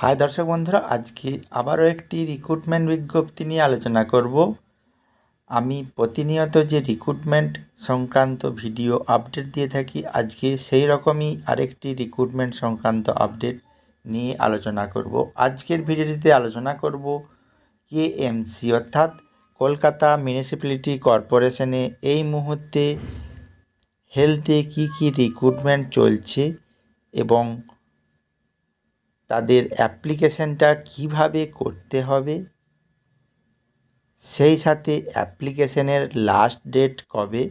High দর্শক বন্ধুরা, আজকে আবারও একটি রিক্রুটমেন্ট বিজ্ঞপ্তি নিয়ে আলোচনা করব। আমি প্রতিনিয়ত যে রিক্রুটমেন্ট সংক্রান্ত ভিডিও আপডেট দিয়ে থাকি, আজকে সেই রকমই আরেকটি রিক্রুটমেন্ট সংক্রান্ত আপডেট নিয়ে আলোচনা করব। আজকের ভিডিওটিতে আলোচনা করব কেএমসি অর্থাৎ কলকাতা মিউনিসিপ্যালিটি কর্পোরেশনে এই মুহূর্তে হেলথে কী কী রিক্রুটমেন্ট চলছে এবং তাদের অ্যাপ্লিকেশানটা কীভাবে করতে হবে? সেই সাথে অ্যাপ্লিকেশানের লাস্ট ডেট কবে?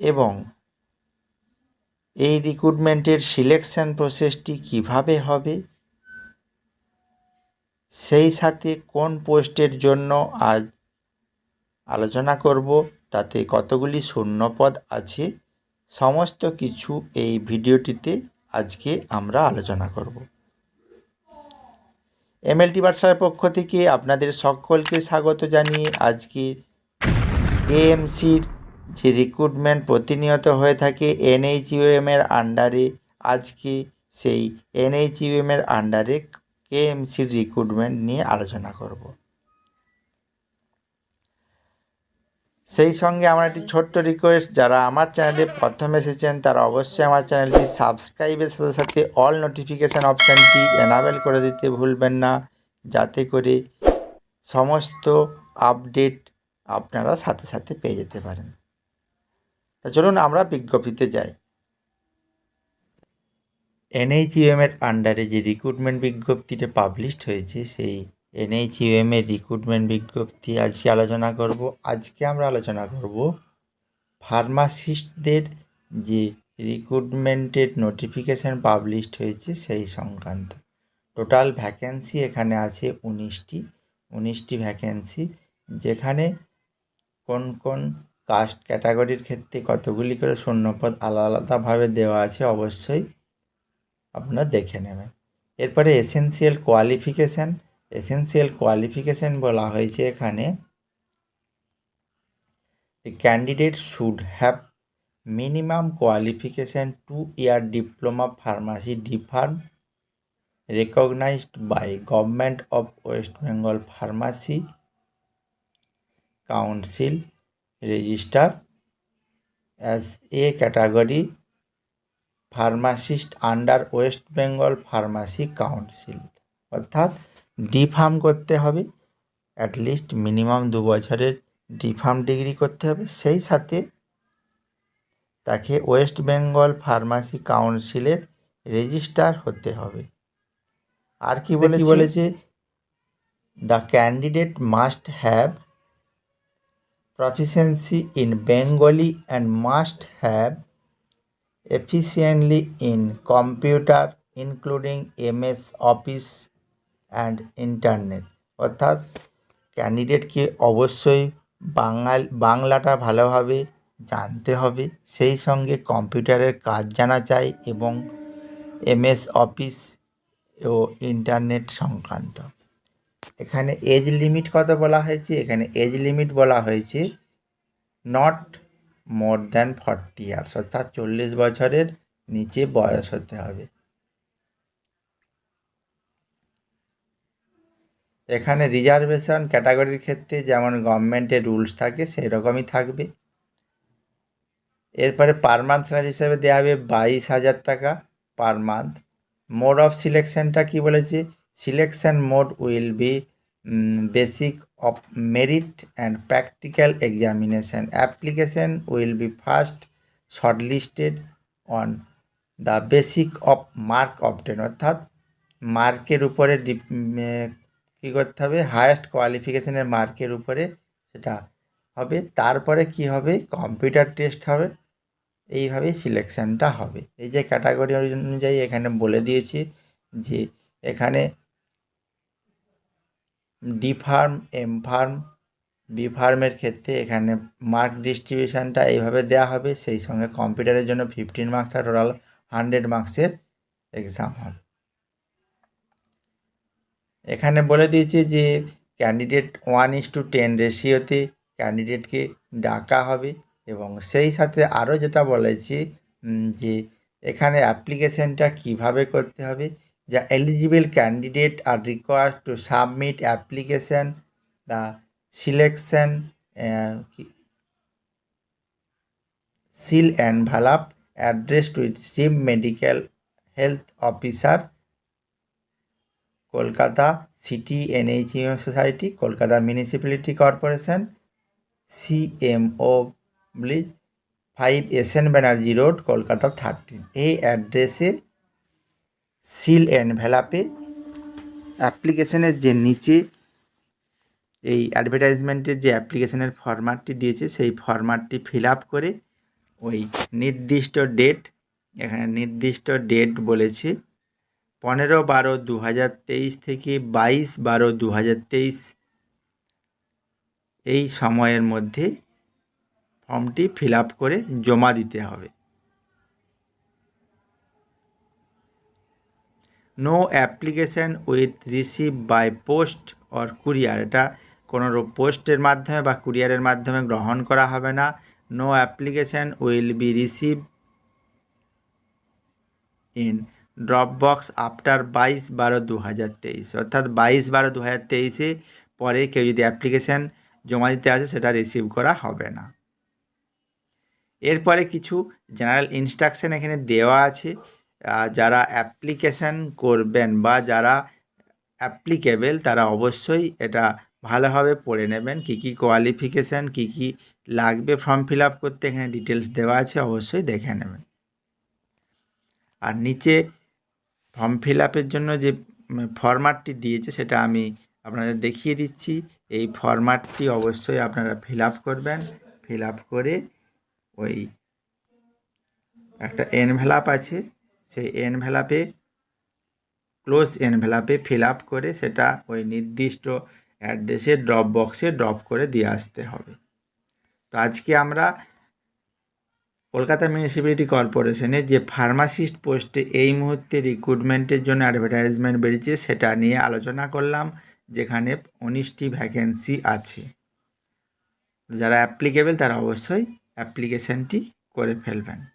এবং এই রিক্রুটমেন্টের সিলেকশান প্রসেসটি কীভাবে হবে? সেই সাথে কোন পোস্টের জন্য আজ আলোচনা করব, তাতে কতগুলি শূন্যপদ আছে, সমস্ত কিছু এই ভিডিওটিতে আজকে আমরা আলোচনা করব। এমএলটি বার্সার পক্ষ থেকে আপনাদের সকলকে স্বাগত জানিয়ে আজকে এএমসির যে রিক্রুটমেন্ট প্রতিনিয়ত হয়ে থাকে এনএইচইউএম এর আন্ডারে, আজকে সেই এনএইচইউএম এর আন্ডারে কেএমসির রিক্রুটমেন্ট নিয়ে আলোচনা করব। সেই সঙ্গে আমার একটি ছোট্ট রিকোয়েস্ট যারা আমার চ্যানেলে প্রথম এসেছেন, তারা অবশ্যই আমার চ্যানেলটি সাবস্ক্রাইবের সাথে সাথে অল নোটিফিকেশান অপশানটি এনাবেল করে দিতে ভুলবেন না, যাতে করে সমস্ত আপডেট আপনারা সাথে সাথে পেয়ে যেতে পারেন। তা চলুন আমরা বিজ্ঞপ্তিতে যাই। এনএইচইউএম এর আন্ডারে যে রিক্রুটমেন্ট বিজ্ঞপ্তিটা পাবলিশড হয়েছে, সেই এনএইচইউএম এর রিক্রুটমেন্ট বিজ্ঞপ্তি আজকে আলোচনা করব। আজকে আমরা আলোচনা করব ফার্মাসিস্টদের যে রিক্রুটমেন্টের নোটিফিকেশান পাবলিশড হয়েছে সেই সংক্রান্ত। টোটাল ভ্যাকেন্সি এখানে আছে উনিশটি। উনিশটি ভ্যাকেন্সি যেখানে কোন কোন কাস্ট ক্যাটাগরির ক্ষেত্রে কতগুলি করে শূন্যপদ আলাদা আলাদাভাবে দেওয়া আছে অবশ্যই আপনারা দেখে নেবেন। এরপরে এসেন্সিয়াল কোয়ালিফিকেশান এসেন্সিয়াল কোয়ালিফিকেশান বলা হয়েছে এখানে candidate should have minimum qualification two year diploma pharmacy d farm recognized by government of west bengal pharmacy council register as a category pharmacist under West Bengal pharmacy council অর্থাৎ D pharm করতে হবে। At least minimum দু বছরের D farm degree করতে হবে। সেই সাথে তাকে ওয়েস্ট বেঙ্গল ফার্মাসি কাউন্সিলের রেজিস্টার হতে হবে। আর কি বলে কি বলেছে? The candidate must have proficiency in Bengali and must have efficiently in computer including MS Office and Internet অর্থাৎ ক্যান্ডিডেটকে অবশ্যই বাঙাল, বাংলাটা ভালোভাবে জানতে হবে। সেই সঙ্গে কম্পিউটারের কাজ জানা চাই এবং এমএস অফিস ও ইন্টারনেট সংক্রান্ত। এখানে এজ লিমিট কত বলা হয়েছে? এখানে এজ লিমিট বলা হয়েছে not more than forty years অর্থাৎ চল্লিশ বছরের নিচে বয়স হতে হবে। এখানে রিজার্ভেশন ক্যাটাগরির ক্ষেত্রে যেমন গভর্নমেন্টের রুলস থাকে সেই রকমই থাকবে। এরপরে পার মান্থ স্যালারি হিসাবে দেওয়া হবে বাইশ হাজার টাকা পার মান্থ মোড অফ সিলেকশনটা কি বলেছে? Selection mode will be basic of merit and practical examination application will be first shortlisted on the basic of mark obtain অর্থাৎ মার্কের উপরে কী করতে হবে? হায়েস্ট কোয়ালিফিকেশনের মার্কের উপরে সেটা হবে। তারপরে কি হবে? কম্পিউটার টেস্ট হবে। এইভাবেই সিলেকশানটা হবে। এই যে ক্যাটাগরি অনুযায়ী এখানে বলে দিয়েছি যে এখানে D pharm M pharm B ফার্মের ক্ষেত্রে এখানে মার্ক ডিস্ট্রিবিউশনটা এইভাবে দেওয়া হবে। সেই সঙ্গে কম্পিউটারের জন্য ফিফটিন মার্কসটা টোটাল হান্ড্রেড মার্কসের এক্সাম হবে। এখানে বলে দিয়েছে যে candidate one is to ten রেশিওতে ক্যান্ডিডেটকে ডাকা হবে এবং সেই সাথে আরও যেটা বলেছে যে এখানে অ্যাপ্লিকেশানটা কীভাবে করতে হবে, যা eligible candidate are required to submit application the selection seal and envelope address to it medical health officer Kolkata city N H U M society, Kolkata municipality corporation, CMO ব্লিজ five S N Banerjee road, Kolkata thirteen. এই অ্যাড্রেসে seal and এনভেলাপে অ্যাপ্লিকেশনের যে নিচে এই অ্যাডভার্টাইজমেন্টের যে অ্যাপ্লিকেশনের ফরম্যাটটি দিয়েছে, সেই ফরম্যাটটি ফিল আপ করে ওই নির্দিষ্ট ডেট, এখানে নির্দিষ্ট ডেট বলেছে পনেরো বারো দু হাজার তেইশ থেকে বাইশ বারো দু হাজার তেইশ এই সময়ের মধ্যে ফর্মটি ফিল করে জমা দিতে হবে। No application with receive by post or courier এটা কোনো পোস্টের মাধ্যমে বা কুরিয়ারের মাধ্যমে গ্রহণ করা হবে না। No application will be receive in drop box after বাইশ বারো দু হাজার তেইশ। অর্থাৎ বাইশ বারো দু হাজার তেইশে পরে কেউ যদি অ্যাপ্লিকেশান জমা দিতে আসে, সেটা রিসিভ করা হবে না। এরপরে কিছু জেনারেল ইনস্ট্রাকশন এখানে দেওয়া আছে। যারা অ্যাপ্লিকেশান করবেন বা যারা অ্যাপ্লিকেবেল তারা অবশ্যই এটা ভালোভাবে পড়ে নেবেন। কী কী কোয়ালিফিকেশান কী কী লাগবে ফর্ম ফিল করতে এখানে ডিটেলস দেওয়া আছে, অবশ্যই দেখে নেবেন। আর নিচে ফর্ম ফিল আপের জন্য যে ফরম্যাটটি দিয়েছে সেটা আমি আপনাদের দেখিয়ে দিচ্ছি। এই ফরম্যাটটি অবশ্যই আপনারা ফিল আপ করবেন। ফিল আপ করে ওই একটা এনভেলাপ আছে, সেই এনভেলাপে ক্লোজ এনভেলাপে ফিল আপ করে সেটা ওই নির্দিষ্ট অ্যাড্রেসে ড্রপ বক্সে ড্রপ করে দিয়ে আসতে হবে। তো আজকে আমরা কলকাতা মিউনিসিপ্যালিটি কর্পোরেশনে যে ফার্মাসিস্ট পোস্টে এই মুহূর্তে রিক্রুটমেন্টের জন্য অ্যাডভার্টাইজমেন্ট বেরিয়েছে, সেটা নিয়ে আলোচনা করলাম, যেখানে উনিশটি ভ্যাকেন্সি আছে। যারা অ্যাপ্লিকেবেল তারা অবশ্যই অ্যাপ্লিকেশানটি করে ফেলবেন।